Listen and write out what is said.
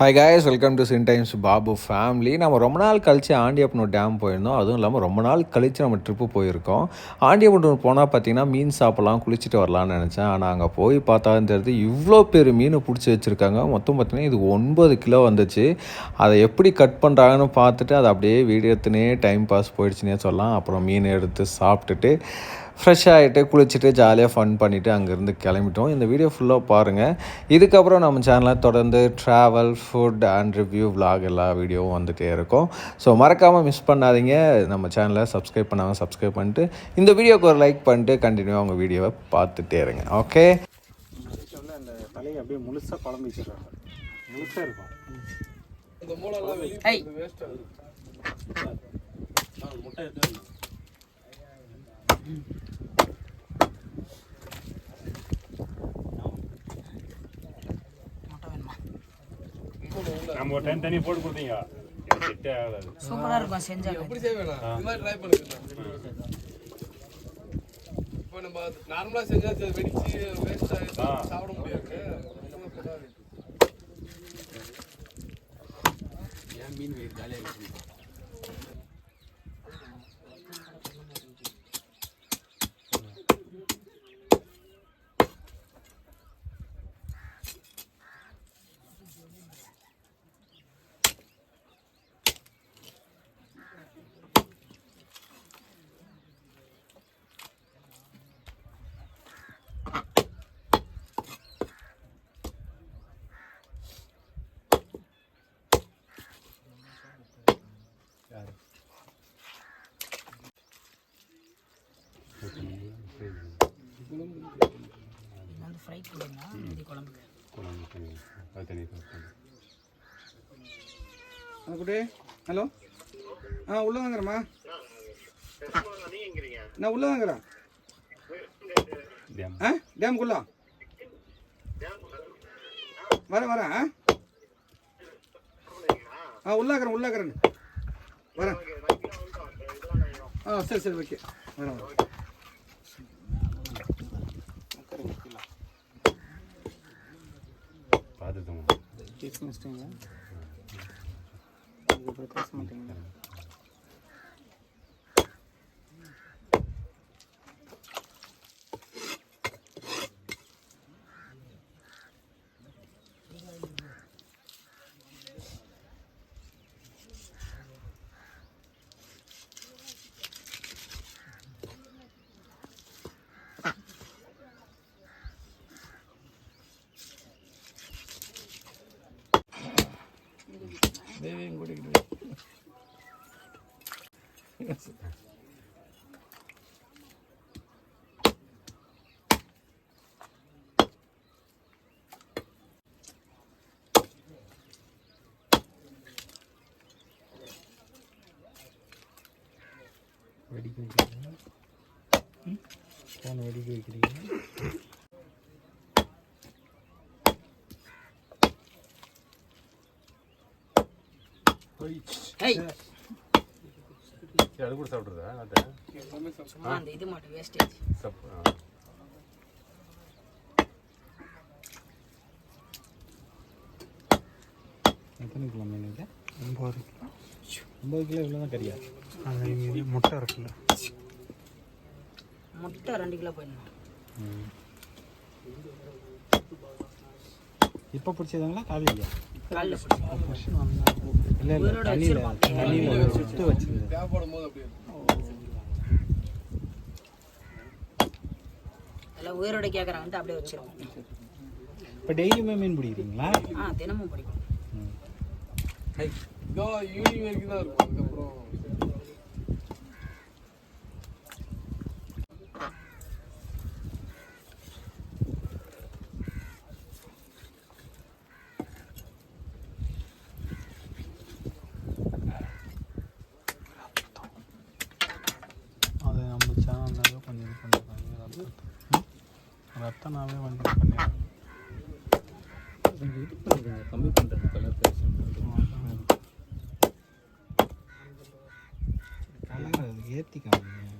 Hi guys welcome to chin times Babu family நம்ம ரொம்ப நாள் கழித்து ஆண்டியப்பனூர் டேம் போயிருந்தோம். அதுவும் இல்லாமல் ரொம்ப நாள் கழித்து நம்ம ட்ரிப்பு போயிருக்கோம். ஆண்டியப்பனூர் போனால் பார்த்தீங்கன்னா மீன் சாப்பிட்லாம் குளிச்சுட்டு வரலாம்னு நினச்சேன். ஆனால் அங்கே போய் பார்த்தாலும் தெரியுது இவ்வளோ பேர் மீன் பிடிச்சி வச்சுருக்காங்க. மொத்தம் பார்த்தீங்கன்னா இது ஒன்பது கிலோ வந்துச்சு. அதை எப்படி கட் பண்ணுறாங்கன்னு பார்த்துட்டு அதை அப்படியே வீடியோ எடுத்துனே டைம் பாஸ் போயிடுச்சுன்னே சொல்லலாம். அப்புறம் மீன் எடுத்து சாப்பிட்டுட்டு ஃப்ரெஷ் ஆகிட்டு குளிச்சுட்டு ஜாலியாக ஃபன் பண்ணிவிட்டு அங்கேருந்து கிளம்பிட்டோம். இந்த வீடியோ ஃபுல்லாக பாருங்கள் இதுக்கப்புறம் நம்ம சேனலில் தொடர்ந்து travel food and review vlog எல்லா வீடியோவும் வந்துகிட்டே இருக்கும். ஸோ மறக்காமல் மிஸ் பண்ணாதீங்க. நம்ம சேனலை சப்ஸ்கிரைப் பண்ணாமல் சப்ஸ்கிரைப் பண்ணிட்டு இந்த வீடியோக்கு ஒரு லைக் பண்ணிட்டு கண்டினியூவாக உங்கள் வீடியோவை பார்த்துட்டே இருங்க. ஓகே சொல்ல அந்த தலையை அப்படியே முழுசா குழம்பு வச்சிடுறாங்க முழுசா இருக்கும் நம்ம ஒரு டைம் தண்ணி போட்டு கொடுத்தீங்க. செட்டே ஆகாது இருக்கும் செஞ்சா எப்படி செய்ய வேணாம் இது மாதிரி ட்ரை பண்ணுங்க. இப்போ நம்ம நார்மலா செஞ்சா அது வெடிச்சு வேஸ்ட் ஆகிடும் ஆ. சாப்பிட முடியாது. இது ஃப்ரை இது குழம்புக்கு குட்டி ஹலோ? ஆ உள்ளே வாங்குறேம்மா நான் உள்ள வாங்குறேன் டேம் ஆ டேமுக்குள்ள? வரேன் வரேன் ஆ? ஆ உள்ளாக்குறேன் உள்ளாக்குறேன் வரேன். ஆ சரி சரி ஓகே. வரேன் வரேன். பார்த்துட்டோம் பேசி வச்சிட்டீங்க அப்புறம் பேச மாட்டீங்க வெடிக்க வைக்கிறீங்க ஃபோன் வெடிக்க வைக்கிறீங்க Hey அது கூட சாப்பிட்றதா? அதான் சும்மா அந்த இது மட்டும் வேஸ்டேஜ் சப் எத்தனை கிலோ மீன் இது? ஒம்பது கிலோ ஒம்பது கிலோ இவ்வளோ தான் கறியா? அது இங்கே முட்டை இருக்குல்ல. முட்டை ரெண்டு கிலோ போயிடணும். இப்போ பிடிச்சதுங்களா காலையிலையா? உயிரோட கேட்குறாங்க வந்து அப்படியே வச்சிருவோம் இப்போ டெய்லியுமே மீன் பிடிக்கிறீங்களா? ஆ தினமும் பிடிக்கும். வரைக்கும் தான் இருக்கும். அதுக்கப்புறம் அது நம்ம சேனல்னாவே கொஞ்சம் இது பண்ணிடுறாங்க ரத்தம் ரத்தனாவே வந்து இது இது பண்ணுறாங்க கம்மி பண்ணுறாங்க கலர் கலர் அது ஏற்றி காமிங்க